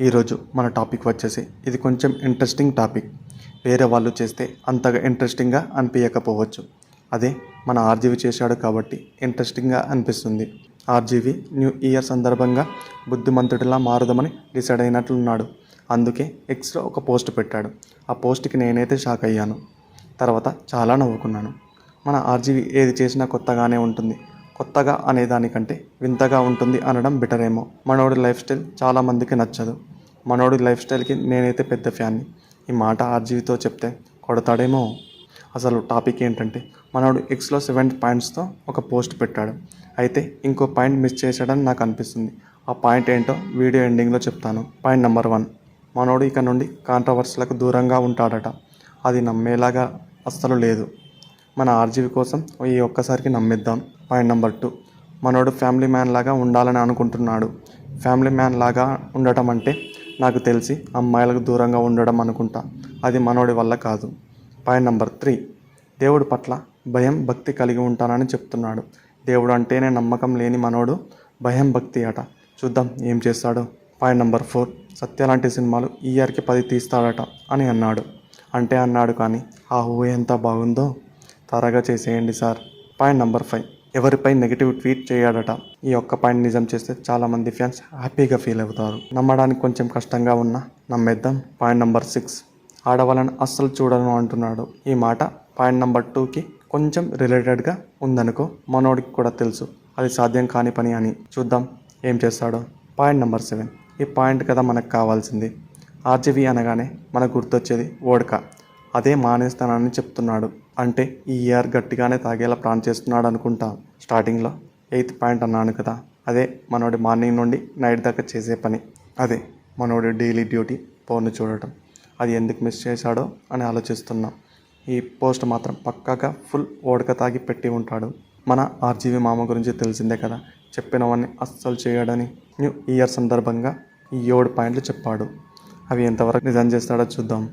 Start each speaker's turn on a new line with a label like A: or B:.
A: ఈరోజు మన టాపిక్ వచ్చేసి ఇది కొంచెం ఇంట్రెస్టింగ్ టాపిక్ వేరే వాళ్ళు చేస్తే అంతగా ఇంట్రెస్టింగ్గా అనిపించకపోవచ్చు అదే మన ఆర్జీవి చేశాడు కాబట్టి ఇంట్రెస్టింగ్గా అనిపిస్తుంది. ఆర్జీవి న్యూ ఇయర్ సందర్భంగా బుద్ధిమంతుడిలా మారుదామని డిసైడ్ అయినట్లున్నాడు. అందుకే ఎక్స్ట్రా ఒక పోస్ట్ పెట్టాడు. ఆ పోస్ట్కి నేనైతే షాక్ అయ్యాను. తర్వాత చాలా నవ్వుకున్నాను. మన ఆర్జీవి ఏది చేసినా కొత్తగానే ఉంటుంది. కొత్తగా అనేదానికంటే వింతగా ఉంటుంది అనడం బెటర్ ఏమో మనోడి లైఫ్ స్టైల్ చాలామందికి నచ్చదు. మనోడి లైఫ్ స్టైల్కి నేనైతే పెద్ద ఫ్యాన్ని. ఈ మాట ఆర్జీవితో చెప్తే కొడతాడేమో? అసలు టాపిక్ ఏంటంటే మనోడు ఎక్స్లో సెవెన్ పాయింట్స్తో ఒక పోస్ట్ పెట్టాడు. అయితే ఇంకో పాయింట్ మిస్ చేశాడని నాకు అనిపిస్తుంది. ఆ పాయింట్ ఏంటో వీడియో ఎండింగ్లో చెప్తాను. Point number one. మనోడు ఇక నుండి కాంట్రవర్సీలకు దూరంగా ఉంటాడట. అది నమ్మేలాగా అస్సలు లేదు. మన ఆర్జీవి కోసం ఈ ఒక్కసారికి నమ్మిద్దాం. Point number two. మనోడు ఫ్యామిలీ మ్యాన్ లాగా ఉండాలని అనుకుంటున్నాడు. ఫ్యామిలీ మ్యాన్ లాగా ఉండటం అంటే నాకు తెలిసి అమ్మాయిలకు దూరంగా ఉండడం అనుకుంటా. అది మనోడి వల్ల కాదు. Point number three. దేవుడి పట్ల భయం భక్తి కలిగి ఉంటానని చెప్తున్నాడు. దేవుడు అంటేనే నమ్మకం లేని మనోడు భయం భక్తి అట. చూద్దాం ఏం చేస్తాడో. Point number four. సత్య లాంటి సినిమాలు ఈ ఇయర్కి పది తీస్తాడట అని అన్నాడు. అంటే అన్నాడు కానీ ఆ ఊహ ఎంత బాగుందో. త్వరగా చేసేయండి sir. Point number five. ఎవరిపై negative tweet చేయడట ఈ ఒక్క పాయింట్ నిజం చేస్తే చాలామంది ఫ్యాన్స్ హ్యాపీగా ఫీల్ అవుతారు. నమ్మడానికి కొంచెం కష్టంగా ఉన్నా నమ్మేద్దాం. పాయింట్ నెంబర్ సిక్స్ ఆడవాళ్ళని అస్సలు చూడను అంటున్నాడు. ఈ మాట పాయింట్ నెంబర్ టూకి కొంచెం రిలేటెడ్గా ఉందనుకో మనోడికి కూడా తెలుసు. అది సాధ్యం కాని పని అని. చూద్దాం ఏం చేస్తాడో. పాయింట్ నెంబర్ సెవెన్ ఈ పాయింట్ కదా మనకు కావాల్సింది. ఆర్జీవి అనగానే మనకు గుర్తొచ్చేది ఓడక. అదే మానేస్తానని చెప్తున్నాడు. అంటే ఈ ఇయర్ గట్టిగానే తాగేలా ప్లాన్ చేస్తున్నాడు అనుకుంటా. స్టార్టింగ్లో ఎయిత్ పాయింట్ అన్నాను కదా. అదే మనోడి మార్నింగ్ నుండి నైట్ దాకా చేసే పని. అదే మనోడి డైలీ డ్యూటీ ఫోన్ చూడటం. అది ఎందుకు మిస్ చేశాడో అని ఆలోచిస్తున్నాం. ఈ పోస్ట్ మాత్రం పక్కాగా ఫుల్ ఓడక తాగి పెట్టి ఉంటాడు. మన ఆర్జీవి మామ గురించి తెలిసిందే కదా. చెప్పినవన్నీ అస్సలు చేయడని న్యూ ఇయర్ సందర్భంగా ఈ ఏడు పాయింట్లు చెప్పాడు. అవి ఎంతవరకు నిజం చేస్తాడో చూద్దాం.